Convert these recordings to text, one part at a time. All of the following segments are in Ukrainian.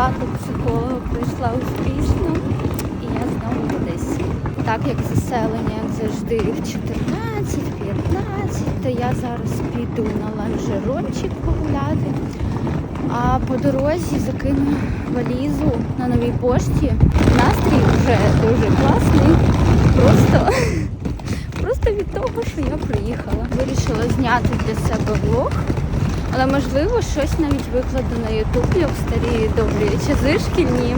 Плату психолога пройшла успішно, і я знову в Одесі. Так як заселення, як завжди, в 14-15, то я зараз піду на ланжерончик погуляти. А по дорозі закину валізу на новій пошті. Настрій вже дуже класний. Просто, просто від того, що я приїхала. Вирішила зняти для себе влог. Але можливо щось навіть викладу на як в старі добрі часи шкільні.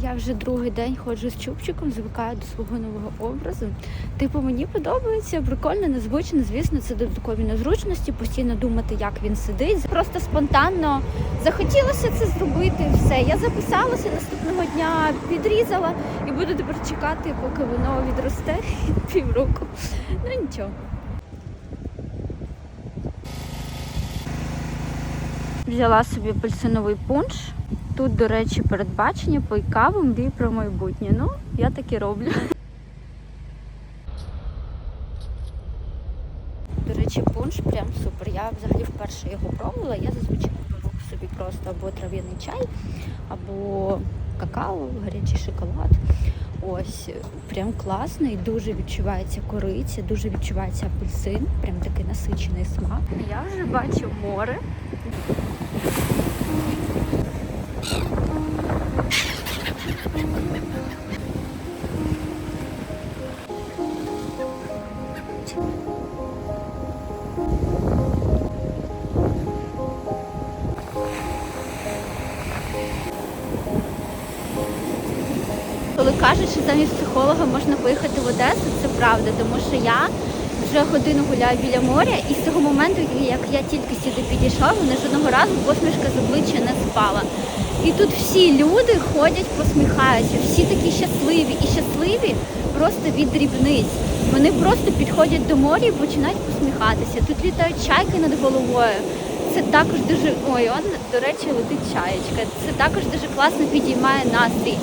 Я вже другий день ходжу з чубчиком, звикаю до свого нового образу. Типу, мені подобається, прикольно, незвично. Звісно, це додаткові незручності, постійно думати, як він сидить. Просто спонтанно захотілося це зробити. Все, я записалася наступного дня, підрізала і буду тепер чекати, поки воно відросте півроку. Ну нічого. Взяла собі апельсиновий пунш. Тут, до речі, передбачення по каву мрій про майбутнє. Ну, я так і роблю. До речі, пунш прям супер. Я взагалі вперше його пробувала. Я зазвичай беру собі просто або трав'яний чай, або какао, гарячий шоколад. Ось прям класний, дуже відчувається кориця, дуже відчувається апельсин, прям такий насичений смак. Я вже бачу море. Коли кажуть, що замість психолога можна поїхати в Одесу, це правда, тому що я вже годину гуляю біля моря, і з того моменту, як я тільки сюди підійшла, мене жодного разу посмішка з обличчя не спала. І тут всі люди ходять, посміхаються, всі такі щасливі і щасливі просто від дрібниць. Вони просто підходять до моря і починають посміхатися. Тут літають чайки над головою. Це також дуже ой, он, до речі, летить чаєчка. Це також дуже класно підіймає настрій.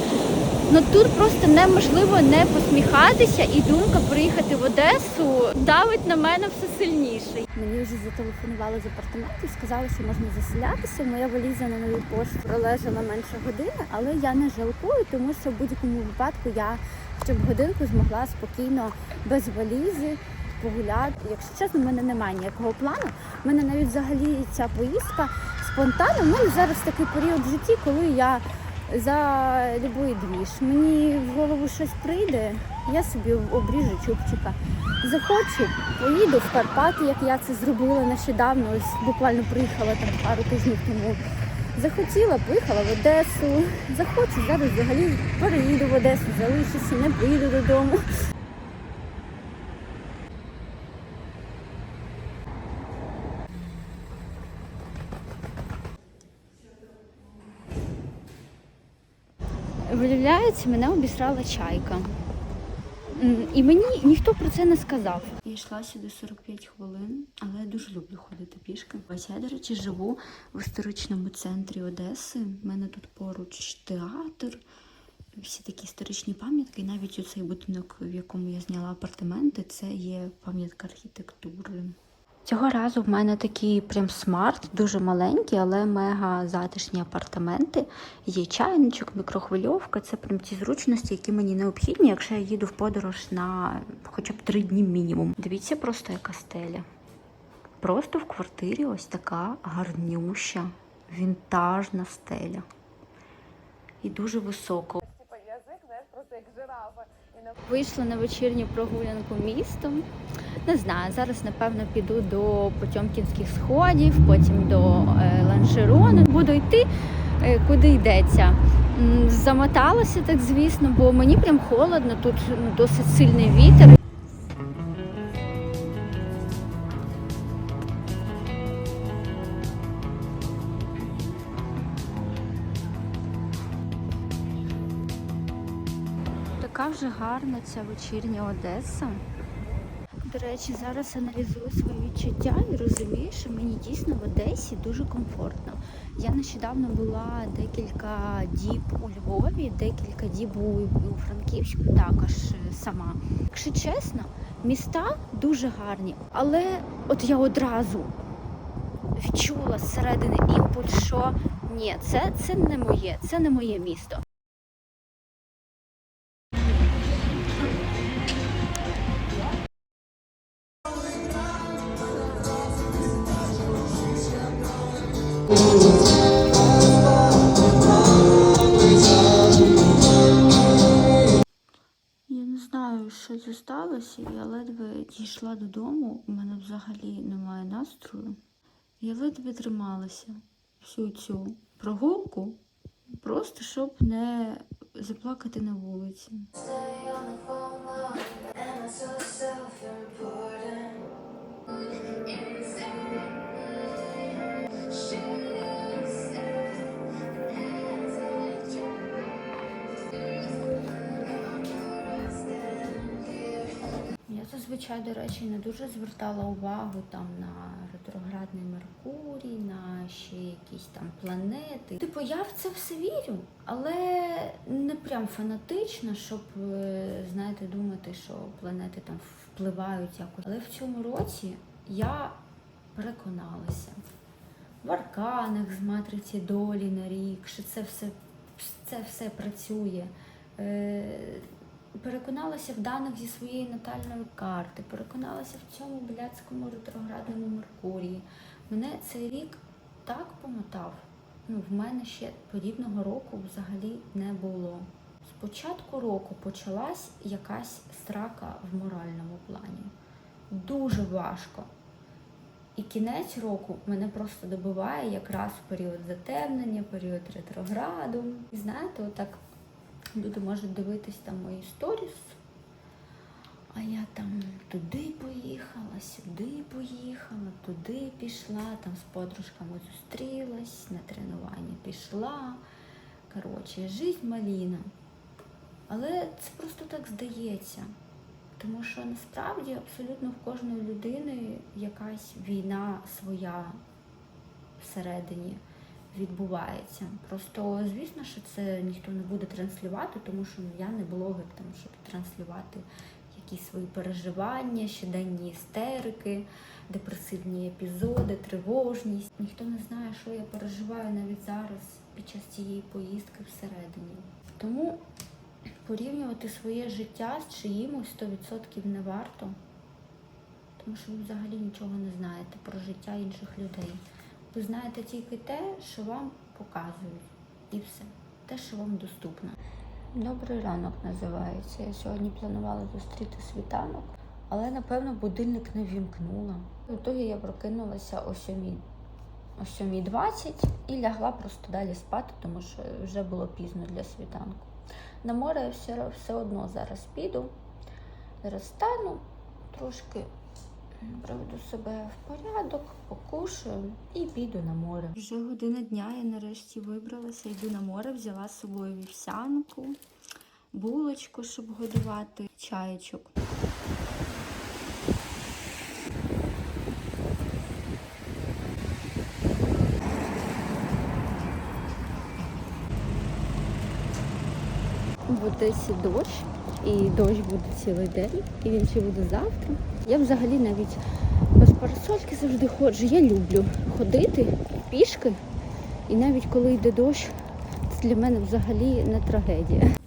Ну тут просто неможливо не посміхатися, і думка приїхати в Одесу давить на мене все сильніше. Мені вже зателефонували з апартаментів, сказали, що можна заселятися. Моя валіза на новій пошті пролежала менше години, але я не жалкую, тому що в будь-якому випадку я хоча б годинку змогла спокійно без валізи погуляти. Якщо чесно, в мене немає ніякого плану. У мене навіть взагалі ця поїздка спонтанно. У мене зараз такий період в житті, коли я за любий двіж. Мені в голову щось прийде, я собі обріжу чубчика. Захочу, поїду в Карпати, як я це зробила нещодавно, ось буквально приїхала там пару тижнів тому. Захотіла, поїхала в Одесу. Захочу, зараз взагалі переїду в Одесу, залишуся, не поїду додому. Виявляється, мене обісрала чайка. І мені ніхто про це не сказав. Я йшла сюди 45 хвилин, але я дуже люблю ходити пішки. Ось я, до речі, живу в історичному центрі Одеси. У мене тут поруч театр, всі такі історичні пам'ятки. І навіть у цей будинок, в якому я зняла апартаменти, це є пам'ятка архітектури. Цього разу в мене такий прям смарт, дуже маленький, але мега затишні апартаменти. Є чайничок, мікрохвильовка. Це прям ті зручності, які мені необхідні, якщо я їду в подорож на хоча б три дні мінімум. Дивіться просто яка стеля. Просто в квартирі ось така гарнюща, вінтажна стеля. І дуже високо. Типа язик, знаєш, просто як жирафа. Вийшла на вечірню прогулянку містом. Не знаю, зараз напевно піду до Потьомкінських сходів, потім до е, Ланжерону. Буду йти, е, куди йдеться. Замоталася так, звісно, бо мені прям холодно, тут досить сильний вітер. Така вже гарна ця вечірня Одеса. До речі, зараз аналізую свої відчуття і розумію, що мені дійсно в Одесі дуже комфортно. Я нещодавно була декілька діб у Львові, декілька діб у Франківську також е, сама. Якщо чесно, Міста дуже гарні, але от я одразу відчула зсередини імпульс, що ні, це, це не моє, це не моє місто. Сталося. Я ледве дійшла додому. У мене взагалі немає настрою. Я ледве трималася всю цю прогулку, просто щоб не заплакати на вулиці. Зазвичай, до речі, не дуже звертала увагу там на ретроградний Меркурій, на ще якісь там планети. Типу, я в це все вірю, але не прям фанатично, щоб е, знаєте, думати, що планети там впливають якось. Але в цьому році я переконалася в арканах з матриці долі на рік, що це все, це все працює. Переконалася в даних зі своєї натальної карти, переконалася в цьому блядському ретроградному Меркурії. Мене цей рік так помотав. Ну, в мене ще подібного року взагалі не було. З початку року почалась якась страка в моральному плані. Дуже важко. І кінець року мене просто добиває якраз в період затемнення, період ретрограду. І знаєте, отак люди можуть дивитись там мої сторіс, а я там туди поїхала, сюди поїхала, туди пішла, там з подружками зустрілась, на тренування пішла. Коротше, жизнь маліна. Але це просто так здається. Тому що насправді абсолютно в кожної людини якась війна своя всередині відбувається. Просто звісно, що це ніхто не буде транслювати, тому що ну, я не блогер, там, щоб транслювати якісь свої переживання, щоденні істерики, депресивні епізоди, тривожність. Ніхто не знає, що я переживаю навіть зараз під час цієї поїздки всередині. Тому порівнювати своє життя з чиїмось 100% не варто, тому що ви взагалі нічого не знаєте про життя інших людей. Ви знаєте тільки те, що вам показують, і все. Те, що вам доступно. Добрий ранок називається. Я сьогодні планувала зустріти світанок, але напевно будильник не вімкнула. В ітогі я прокинулася о 7, о 7.20 і лягла просто далі спати, тому що вже було пізно для світанку. На море я все, все одно зараз піду. Зараз стану трошки приведу себе в порядок, покушаю і піду на море. Вже година дня я нарешті вибралася, йду на море, взяла з собою вівсянку, булочку, щоб годувати, чаєчок. Одесі дощ, і дощ буде цілий день, і він ще буде завтра. Я взагалі навіть без парасольки завжди ходжу. Я люблю ходити пішки, і навіть коли йде дощ, це для мене взагалі не трагедія.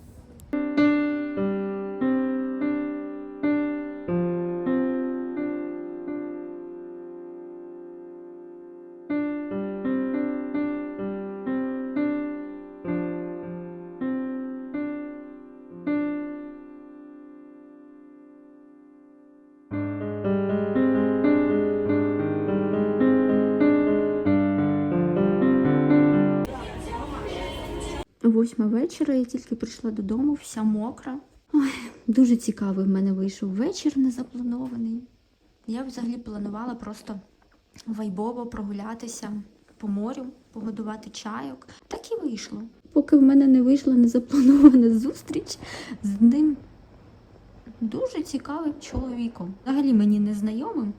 Восьма вечора, я тільки прийшла додому, вся мокра. Ой, дуже цікавий в мене вийшов вечір незапланований. Я взагалі планувала просто вайбово прогулятися по морю, погодувати чайок. Так і вийшло. Поки в мене не вийшла незапланована зустріч з ним дуже цікавим чоловіком. Взагалі мені незнайомим.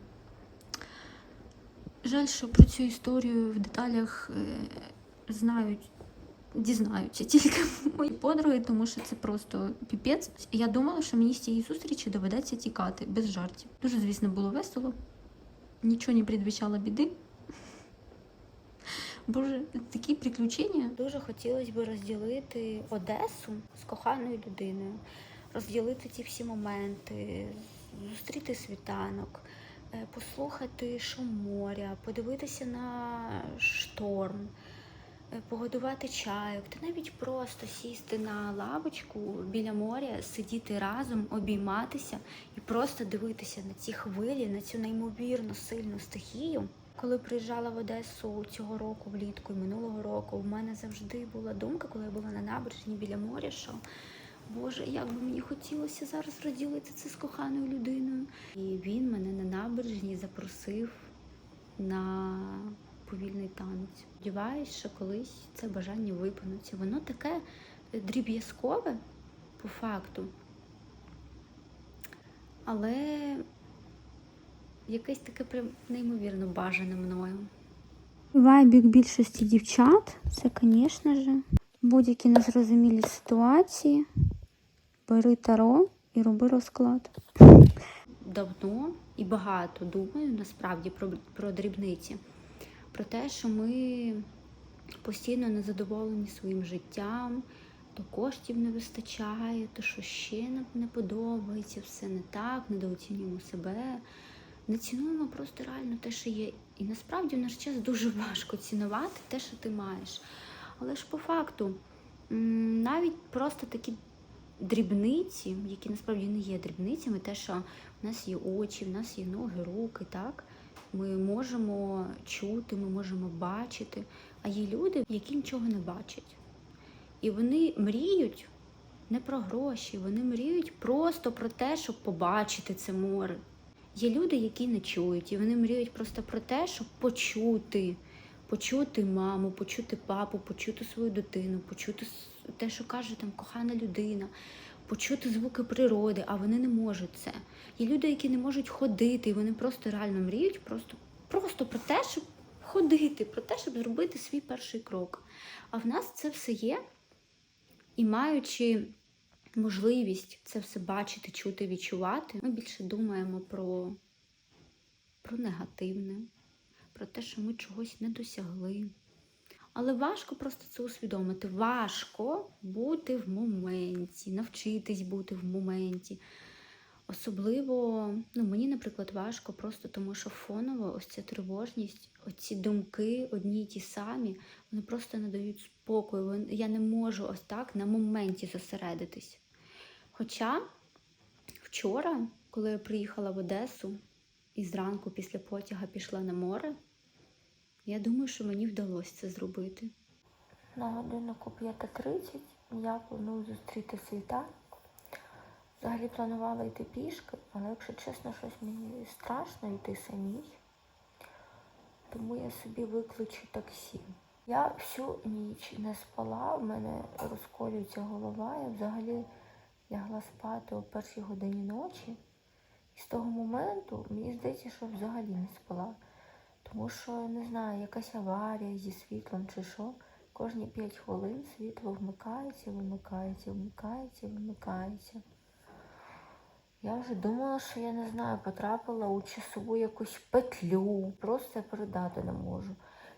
Жаль, що про цю історію в деталях е, знають дізнаються тільки мої подруги, тому що це просто піпець. Я думала, що мені з цієї зустрічі доведеться тікати без жартів. Дуже, звісно, було весело. Нічого не предвіщало біди. Боже, такі приключення. Дуже хотілося б розділити Одесу з коханою людиною, розділити ці всі моменти, зустріти світанок, е, послухати шум моря, подивитися на шторм, погодувати чайок, та навіть просто сісти на лавочку біля моря, сидіти разом, обійматися і просто дивитися на ці хвилі, на цю неймовірно сильну стихію. Коли приїжджала в Одесу цього року влітку і минулого року, в мене завжди була думка, коли я була на набережні біля моря, що Боже, як би мені хотілося зараз розділити це з коханою людиною. І він мене на набережні запросив на повільний. Сподіваюсь, що колись це бажання виповниться. Воно таке дріб'язкове по факту. Але якесь таке прям неймовірно бажане мною. Вайбік більшості дівчат це, звісно ж, будь-які незрозумілі ситуації. Бери таро і роби розклад. давно і багато думаю насправді про, про дрібниці, про те, що ми постійно незадоволені своїм життям, то коштів не вистачає, то що ще нам не подобається, все не так, недооцінюємо себе, не цінуємо просто реально те, що є. І насправді в наш час дуже важко цінувати те, що ти маєш. Але ж по факту, навіть просто такі дрібниці, які насправді не є дрібницями, те, що в нас є очі, в нас є ноги, руки, так? Ми можемо чути, ми можемо бачити. А є люди, які нічого не бачать. І вони мріють не про гроші, вони мріють просто про те, щоб побачити це море. Є люди, які не чують, і вони мріють просто про те, щоб почути, почути маму, почути папу, почути свою дитину, почути те, що каже там кохана людина, почути звуки природи, а вони не можуть це. Є люди, які не можуть ходити, і вони просто реально мріють, просто, просто про те, щоб ходити, про те, щоб зробити свій перший крок. А в нас це все є, і маючи можливість це все бачити, чути, відчувати, ми більше думаємо про, про негативне, про те, що ми чогось не досягли. Але важко просто це усвідомити. Важко бути в моменті, навчитись бути в моменті. Особливо, ну мені, наприклад, важко просто тому, що фоново ось ця тривожність, оці думки одні й ті самі, вони просто не дають спокою. Я не можу ось так на моменті зосередитись. Хоча вчора, коли я приїхала в Одесу і зранку після потяга пішла на море, я думаю, що мені вдалося це зробити. На годиннику 5.30 я планую зустріти світанок. Взагалі планувала йти пішки, але якщо чесно, щось мені страшно йти самій. Тому я собі викличу таксі. Я всю ніч не спала, в мене розколюється голова, я взагалі лягла спати о першій годині ночі. І з того моменту мені здається, що взагалі не спала. Тому що, не знаю, якась аварія зі світлом чи що. Кожні 5 хвилин світло вмикається, вимикається, вмикається, вимикається. Я вже думала, що я не знаю, потрапила у часову якусь петлю. Просто я передати не можу.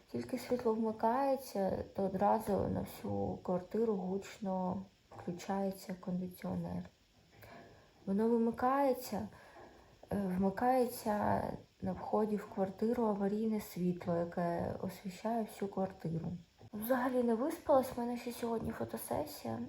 Тільки світло вмикається, то одразу на всю квартиру гучно включається кондиціонер. Воно вимикається, е, вмикається на вході в квартиру аварійне світло, яке освіщає всю квартиру. Взагалі не виспалась, в мене ще сьогодні фотосесія.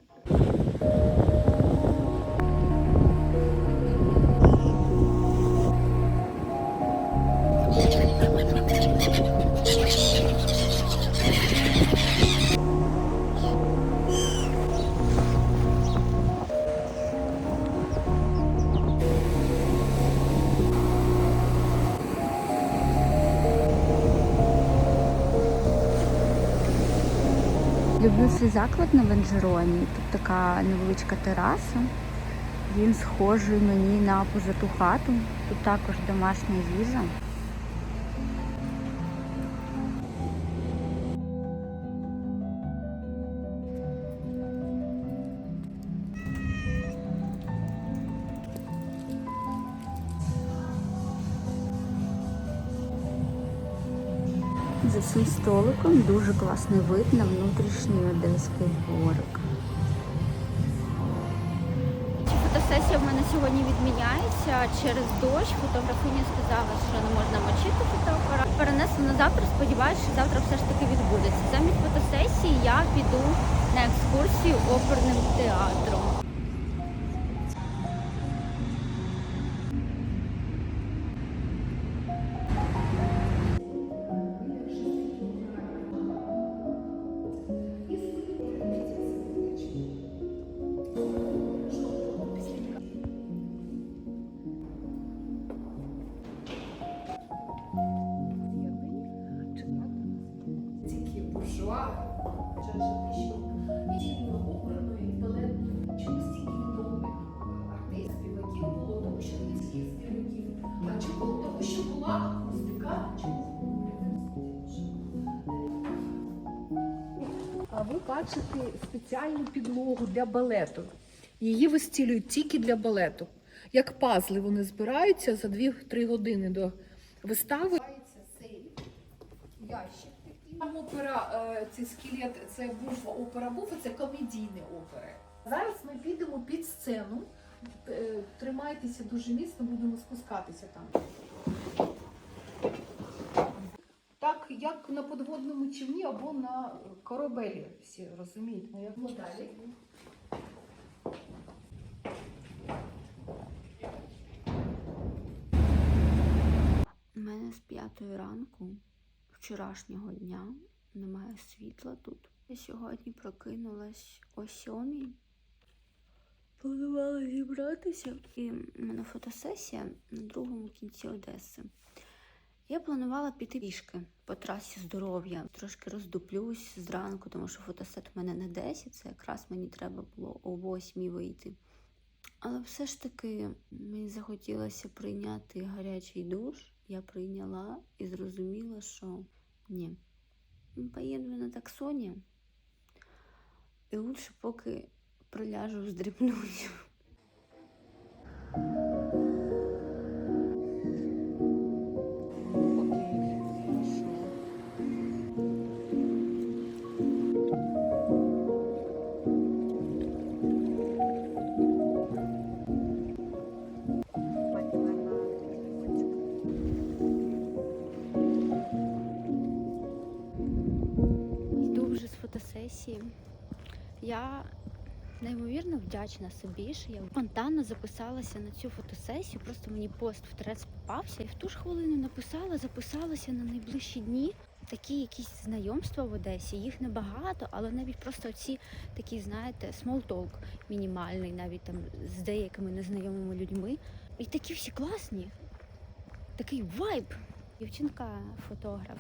Цей заклад на Венджероні. Тут така невеличка тераса. Він схожий мені на позату хату. Тут також домашня їжа. За цим столиком дуже класний вид на внутрішній одеський дворик. Фотосесія в мене сьогодні відміняється через дощ. Фотографиня сказала, що не можна мочити фотоапарат. Перенесли на завтра. Сподіваюся, що завтра все ж таки відбудеться. Замість фотосесії я піду на екскурсію оперним театром. Ви бачите спеціальну підлогу для балету. Її вистілюють тільки для балету. Як пазли вони збираються за 2-3 години до вистави. Там опера, е, це скелет, це був опера буфа, це комедійні опери. Зараз ми підемо під сцену. Е, Тримайтеся дуже міцно, будемо спускатися там. Так, як на подводному човні або на корабелі, всі розуміють, ну як далі. У мене з п'ятої ранку вчорашнього дня немає світла тут. Я сьогодні прокинулась о сьомій. Планувала зібратися. І в мене фотосесія на другому кінці Одеси. Я планувала піти пішки по трасі здоров'я. Трошки роздуплюсь зранку, тому що фотосет в мене не 10, це якраз мені треба було о 8 вийти. Але все ж таки мені захотілося прийняти гарячий душ. Я прийняла і зрозуміла, що ні. Поїду на таксоні. І лучше поки приляжу з Йду вдячна собі, що я спонтанно записалася на цю фотосесію. Просто мені пост в трец попався. І в ту ж хвилину написала, записалася на найближчі дні. Такі якісь знайомства в Одесі, їх небагато, але навіть просто ці такі, знаєте, смолтолк мінімальний, навіть там з деякими незнайомими людьми. І такі всі класні. Такий вайб. Дівчинка фотограф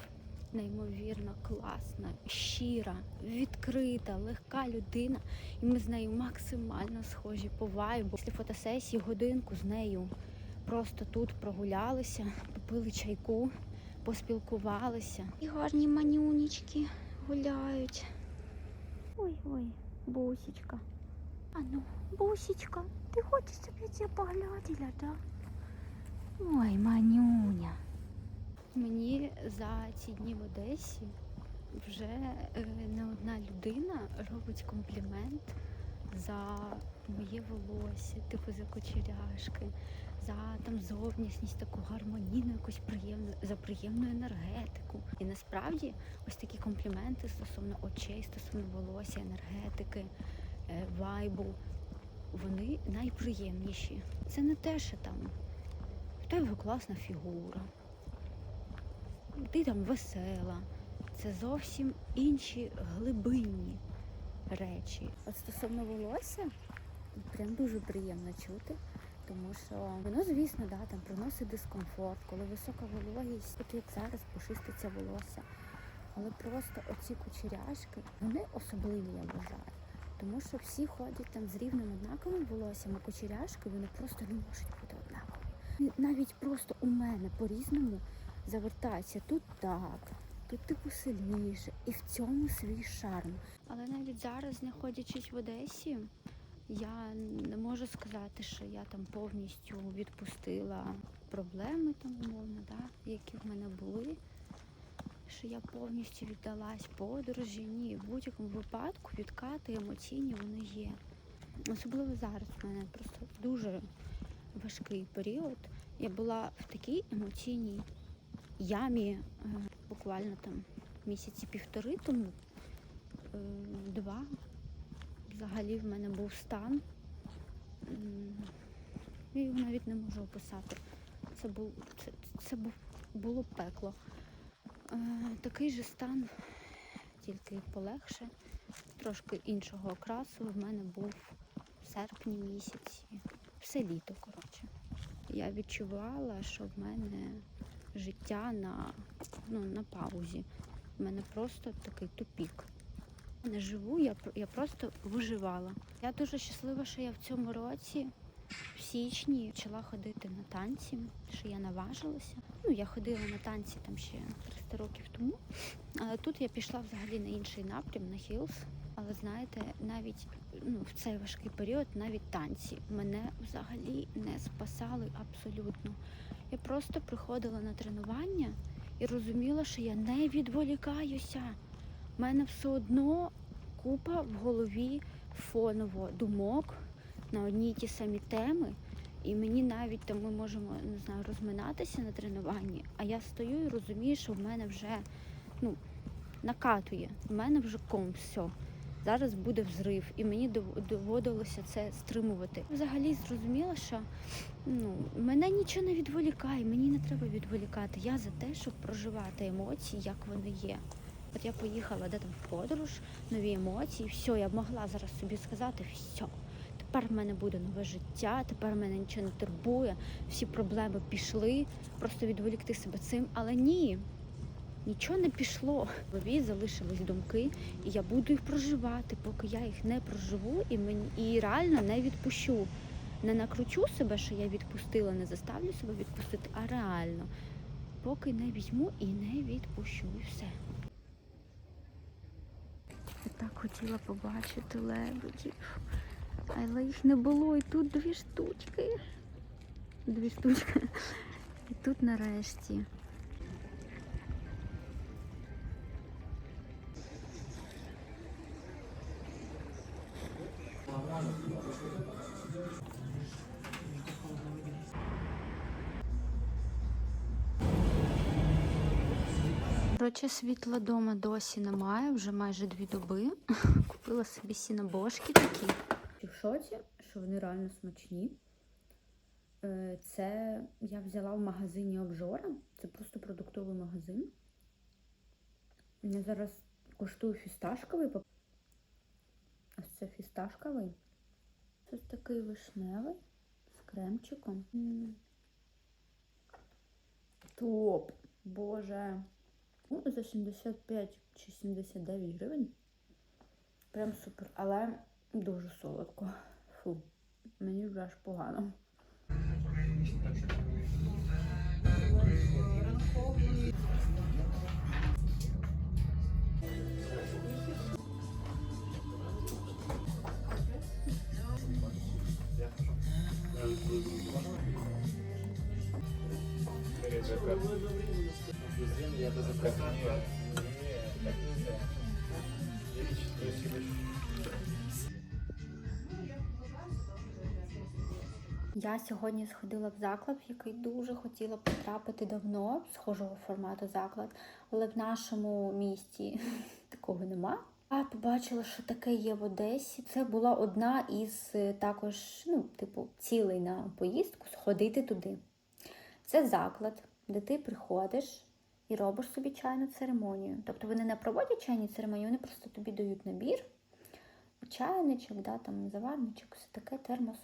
неймовірно класна, щира, відкрита, легка людина. І ми з нею максимально схожі по вайбу. Після фотосесії годинку з нею просто тут прогулялися, попили чайку, поспілкувалися. І гарні манюнічки гуляють. Ой-ой, бусечка. А ну, бусечка, ти хочеш, щоб я тебе погляділа, да? Ой, манюня. Мені за ці дні в Одесі вже е, не одна людина робить комплімент за моє волосся, типу за кучеряшки, за там зовнішність, таку гармонійну, якусь приємну, за приємну енергетику. І насправді ось такі компліменти стосовно очей, стосовно волосся, енергетики, е, вайбу, вони найприємніші. Це не те, що там в тебе класна фігура ти там весела. Це зовсім інші глибинні речі. От стосовно волосся, прям дуже приємно чути, тому що воно, звісно, да, там приносить дискомфорт, коли висока вологість, таке як зараз, пушиститься волосся. Але просто оці кучеряшки, вони особливі, я вважаю. Тому що всі ходять там з рівним однаковим волоссям, а кучеряшки вони просто не можуть бути однакові. Навіть просто у мене по-різному завертається тут так, тут типу сильніше, і в цьому свій шарм. Але навіть зараз, знаходячись в Одесі, я не можу сказати, що я там повністю відпустила проблеми, там умовно, да, які в мене були. що я повністю віддалась подорожі. Ні, в будь-якому випадку відкати емоційні вони є. Особливо зараз в мене просто дуже важкий період. Я була в такій емоційній ямі е, буквально там місяці півтори тому, е, два. Взагалі в мене був стан. Я його навіть не можу описати. Це був це, це був було пекло. Е, такий же стан, тільки полегше, трошки іншого окрасу в мене був в серпні місяці, все літо, коротше. Я відчувала, що в мене життя на, ну, на паузі. У мене просто такий тупік. Не живу, я, я просто виживала. Я дуже щаслива, що я в цьому році, в січні, почала ходити на танці, що я наважилася. Ну, я ходила на танці там ще 300 років тому. Але тут я пішла взагалі на інший напрям, на хілс. Але знаєте, навіть ну, в цей важкий період навіть танці мене взагалі не спасали абсолютно. Я просто приходила на тренування і розуміла, що я не відволікаюся. У мене все одно купа в голові фоново думок на одні й ті самі теми. І мені навіть там ми можемо не знаю, розминатися на тренуванні, а я стою і розумію, що в мене вже ну, накатує, в мене вже ком все. Зараз буде взрив, і мені доводилося це стримувати. Взагалі зрозуміла, що ну, мене нічого не відволікає, мені не треба відволікати. Я за те, щоб проживати емоції, як вони є. От я поїхала де там в подорож, нові емоції, все, я б могла зараз собі сказати, все, тепер в мене буде нове життя, тепер мене нічого не турбує, всі проблеми пішли, просто відволікти себе цим. Але ні, нічого не пішло. В голові залишились думки, і я буду їх проживати, поки я їх не проживу і мені і реально не відпущу. Не накручу себе, що я відпустила, не заставлю себе відпустити, а реально, поки не візьму і не відпущу, і все. Я так хотіла побачити лебедів, але їх не було. І тут дві штучки. Дві штучки. І тут нарешті. Коротше, світла дома досі немає, вже майже дві доби. Купила собі сінобошки такі. В шоці, що вони реально смачні. Е, Це я взяла в магазині обжора. Це просто продуктовий магазин. Я зараз коштую фісташковий. Ось це фісташковий. Ось такий вишневий з кремчиком. Топ! Боже. Ну, за 75 чи 79 гривень. Прям супер. Але дуже солодко. Фу, мені вже аж погано. Я сьогодні сходила в заклад, в який дуже хотіла потрапити давно, схожого формату заклад, але в нашому місті такого нема. А побачила, що таке є в Одесі. Це була одна із е, також, ну, типу, цілей на поїздку сходити туди. Це заклад, де ти приходиш і робиш собі чайну церемонію. Тобто вони не проводять чайні церемонії, вони просто тобі дають набір, чайничок, да, там заварничок, все таке термос.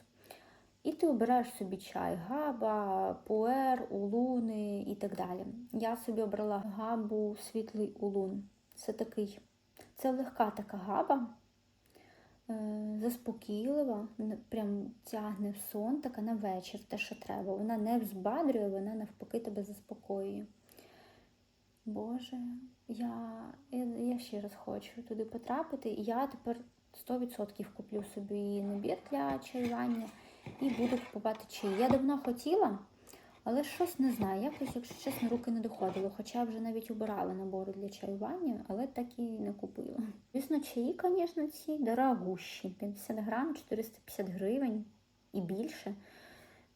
І ти обираєш собі чай, габа, пуер, улуни і так далі. Я собі обрала габу світлий улун. Це такий, це легка така габа, е, заспокійлива, прям тягне в сон, така на вечір, те, що треба. Вона не взбадрює, вона навпаки тебе заспокоює. Боже, я, я, я ще раз хочу туди потрапити. І я тепер 100% куплю собі набір для чаювання і буду купувати чаї. Я давно хотіла, Але щось не знаю, якось, якщо чесно, руки не доходило. Хоча вже навіть обирала набори для чаювання, але так і не купила. Звісно, чаї, звісно, ці дорогущі. 50 грам, 450 гривень і більше.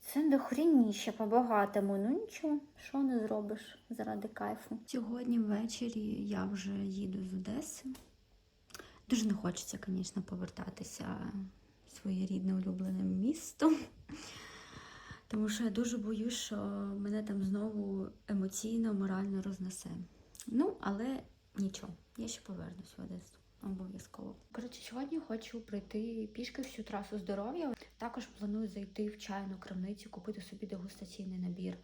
Це дохрініще по-багатому. Ну нічого, що не зробиш заради кайфу. Сьогодні ввечері я вже їду з Одеси. Дуже не хочеться, звісно, повертатися в своє рідне улюблене місто. Тому що я дуже боюсь, що мене там знову емоційно, морально рознесе. Ну, але нічого, я ще повернусь в Одесу. Обов'язково. Коротше, сьогодні хочу пройти пішки всю трасу здоров'я. Також планую зайти в чайну крамницю, купити собі дегустаційний набір.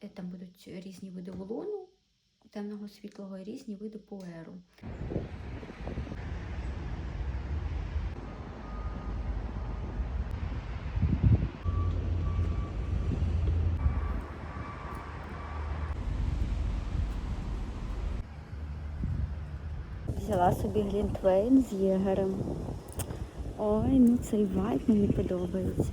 Е, Там будуть різні види вулону, темного світлого і різні види пуеру. Взяла собі глінтвейн з єгерем. Ой, ну цей вайб мені подобається.